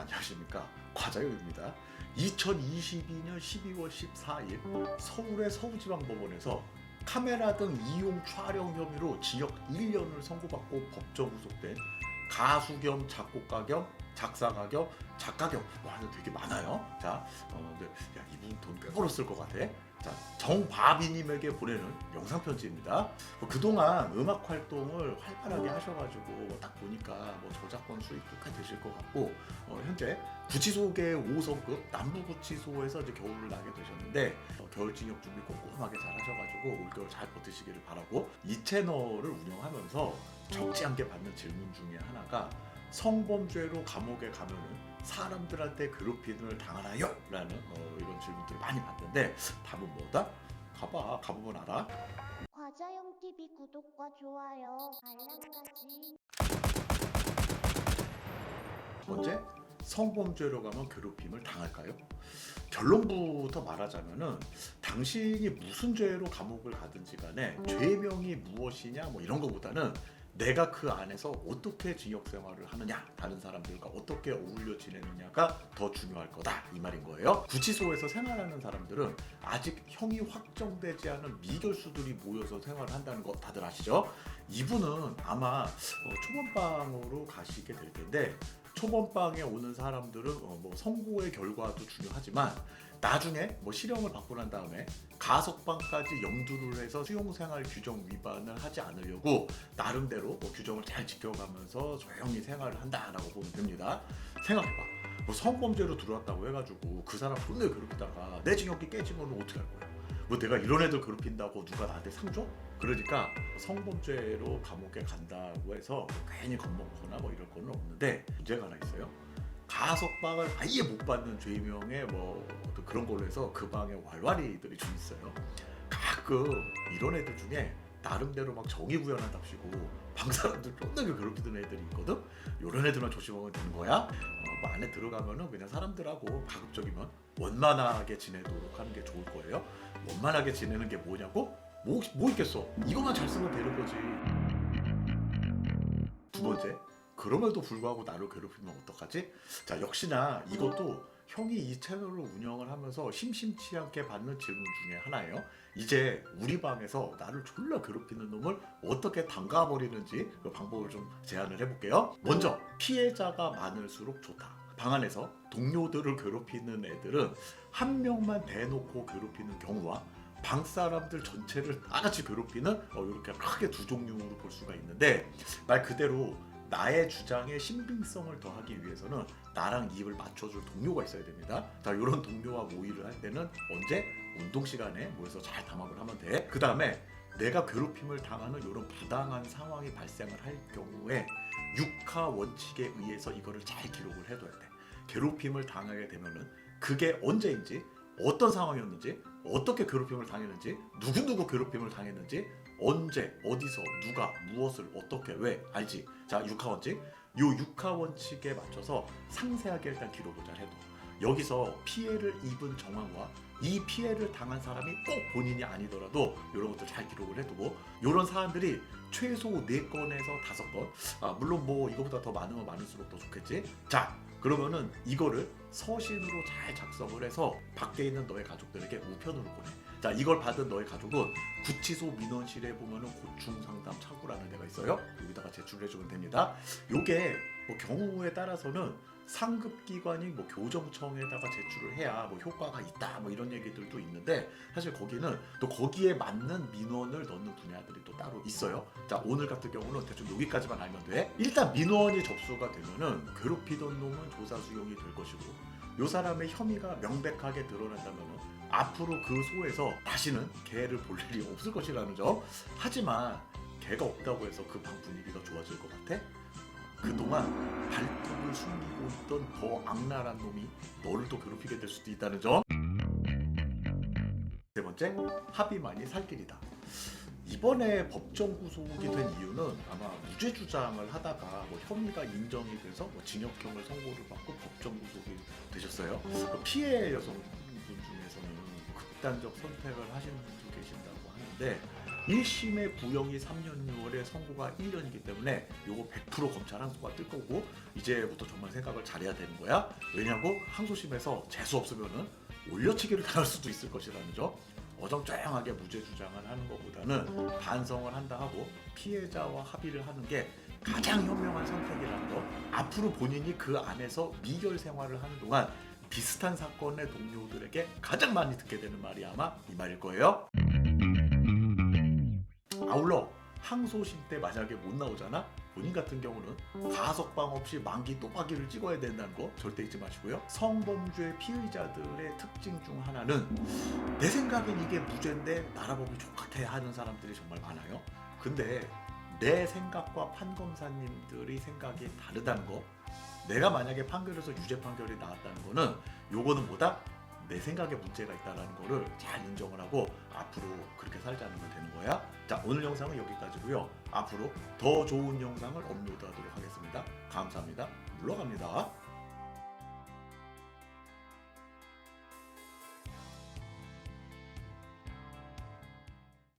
안녕하십니까 과자요입니다. 2022년 12월 14일 서울의 서울지방법원에서 카메라 등 이용 촬영 혐의로 징역 1년을 선고받고 법정 구속된 가수 겸 작곡가 겸 작사가 겸 작가 겸 와, 이거 되게 많아요. 자, 어, 근데 야 이분 돈 꽤 벌었을 것 같아. 자, 정바비님에게 보내는 영상 편지입니다. 뭐 그동안 음악 활동을 활발하게 하셔가지고 딱 보니까 뭐 저작권 수익도 꽤 되실 것 같고 어, 현재 구치소계 5성급 남부구치소에서 이제 겨울을 나게 되셨는데 어, 겨울 징역 준비 꼼꼼하게 잘 하셔가지고 올겨울 잘 버티시기를 바라고 이 채널을 운영하면서 적지 않게 받는 질문 중에 하나가 성범죄로 감옥에 가면은 사람들한테 괴롭힘을 당하나요? 라는 어, 이런 질문들을 많이 받는데 답은 뭐다? 가봐 가보면 알아 과자형 TV 구독과 좋아요, 알람까지. 첫 번째 성범죄로 가면 괴롭힘을 당할까요? 결론부터 말하자면은 당신이 무슨 죄로 감옥을 가든지 간에 죄명이 무엇이냐 뭐 이런 것보다는 내가 그 안에서 어떻게 징역 생활을 하느냐 다른 사람들과 어떻게 어울려 지내느냐가 더 중요할 거다 이 말인 거예요 구치소에서 생활하는 사람들은 아직 형이 확정되지 않은 미결수들이 모여서 생활을 한다는 거 다들 아시죠? 이분은 아마 어, 초반방으로 가시게 될 텐데 초반방에 오는 사람들은 어, 뭐 선고의 결과도 중요하지만 나중에 뭐 실형을 받고 난 다음에 가석방까지 염두를 해서 수용생활 규정 위반을 하지 않으려고 나름대로 뭐 규정을 잘 지켜가면서 조용히 생활을 한다라고 보면 됩니다. 생각해봐. 뭐 성범죄로 들어왔다고 해가지고 그 사람 존나 괴롭히다가 내 징역이 깨지면 어떻게 할 거야? 뭐 내가 이런 애들 괴롭힌다고 누가 나한테 상 줘? 그러니까 성범죄로 감옥에 간다고 해서 뭐 괜히 겁먹거나 뭐 이럴 거는 없는데 문제가 하나 있어요. 가석방을 아예 못 받는 죄명에 뭐 어떤 그런 걸로 해서 그 방에 왈왈이들이 좀 있어요. 가끔 이런 애들 중에 나름대로 막 정의 구현한답시고 방 사람들 쫀나게 괴롭히던 애들이 있거든. 이런 애들만 조심하면 되는 거야. 어, 뭐 안에 들어가면은 그냥 사람들하고 가급적이면 원만하게 지내도록 하는 게 좋을 거예요. 원만하게 지내는 게 뭐냐고? 뭐, 뭐 있겠어? 이것만 잘 쓰면 되는 거지. 두 번째, 그럼에도 불구하고 나를 괴롭히면 어떡하지? 자, 역시나 이것도 형이 이 채널을 운영을 하면서 심심치 않게 받는 질문 중에 하나예요. 이제 우리 방에서 나를 졸라 괴롭히는 놈을 어떻게 담가버리는지 그 방법을 좀 제안을 해볼게요. 먼저, 피해자가 많을수록 좋다. 방 안에서 동료들을 괴롭히는 애들은 한 명만 대놓고 괴롭히는 경우와 방 사람들 전체를 다 같이 괴롭히는 어, 이렇게 크게 두 종류로 볼 수가 있는데 말 그대로 나의 주장에 신빙성을 더하기 위해서는 나랑 입을 맞춰줄 동료가 있어야 됩니다. 자, 이런 동료와 모의를 할 때는 언제 운동 시간에 모여서 잘 담합을 하면 돼. 그 다음에 내가 괴롭힘을 당하는 이런 부당한 상황이 발생을 할 경우에 육하 원칙에 의해서 이거를 잘 기록을 해둬야 돼. 괴롭힘을 당하게 되면은 그게 언제인지 어떤 상황이었는지 어떻게 괴롭힘을 당했는지 누구누구 괴롭힘을 당했는지 언제 어디서 누가 무엇을 어떻게 왜 알지? 자 육하 원칙. 요 육하 원칙에 맞춰서 상세하게 일단 기록을 잘 해둬. 여기서 피해를 입은 정황과 이 피해를 당한 사람이 꼭 본인이 아니더라도 이런 것들 잘 기록을 해두고 이런 사안들이 최소 4건에서 5건. 아, 물론 뭐 이거보다 더 많으면 많을수록 더 좋겠지? 자 그러면은 이거를 서신으로 잘 작성을 해서 밖에 있는 너의 가족들에게 우편으로 보내. 자, 이걸 받은 너의 가족은 구치소 민원실에 보면은 고충 상담 차구라는 데가 있어요. 여기다가 제출해 주면 됩니다. 요게 뭐 경우에 따라서는 상급 기관이 뭐 교정청에다가 제출을 해야 뭐 효과가 있다 뭐 이런 얘기들도 있는데 사실 거기는 또 거기에 맞는 민원을 넣는 분야들이 또 따로 있어요. 자 오늘 같은 경우는 대충 여기까지만 알면 돼. 일단 민원이 접수가 되면은 괴롭히던 놈은 조사 수용이 될 것이고 요 사람의 혐의가 명백하게 드러난다면은 앞으로 그 소에서 다시는 개를 볼 일이 없을 것이라는 점. 하지만 개가 없다고 해서 그 방 분위기가 좋아질 것 같아? 그동안 발톱을 숨기고 있던 더 악랄한 놈이 너를 또 괴롭히게 될 수도 있다는 점. 세 번째, 합의만이 살 길이다. 이번에 법정 구속이 된 이유는 아마 무죄 주장을 하다가 뭐 혐의가 인정이 돼서 뭐 징역형을 선고를 받고 법정 구속이 되셨어요. 그 피해 여성분 중에서는 극단적 선택을 하시는 분도 계신다고 하는데 1심의 구형이 3년 6월에 선고가 1년이기 때문에 요거 100% 검찰 항소가 뜰 거고 이제부터 정말 생각을 잘해야 되는 거야. 왜냐고 항소심에서 재수 없으면은 올려치기를 당할 수도 있을 것이라는 점. 어정쩡하게 무죄 주장을 하는 것보다는 반성을 한다 하고 피해자와 합의를 하는 게 가장 현명한 선택이라는 거. 앞으로 본인이 그 안에서 미결 생활을 하는 동안 비슷한 사건의 동료들에게 가장 많이 듣게 되는 말이 아마 이 말일 거예요. 아울러. 항소심 때 만약에 못 나오잖아? 본인 같은 경우는 가석방 없이 만기 또박이를 찍어야 된다는 거 절대 잊지 마시고요. 성범죄 피의자들의 특징 중 하나는 내 생각엔 이게 무죄인데 나라 법이 족같아 하는 사람들이 정말 많아요. 근데 내 생각과 판검사님들이 생각이 다르다는 거 내가 만약에 판결에서 유죄 판결이 나왔다는 거는 요거는 뭐다? 내 생각에 문제가 있다는 거를 잘 인정을 하고 앞으로 그렇게 살지 않으면 되는 거야. 자 오늘 영상은 여기까지고요. 앞으로 더 좋은 영상을 업로드하도록 하겠습니다. 감사합니다. 물러갑니다.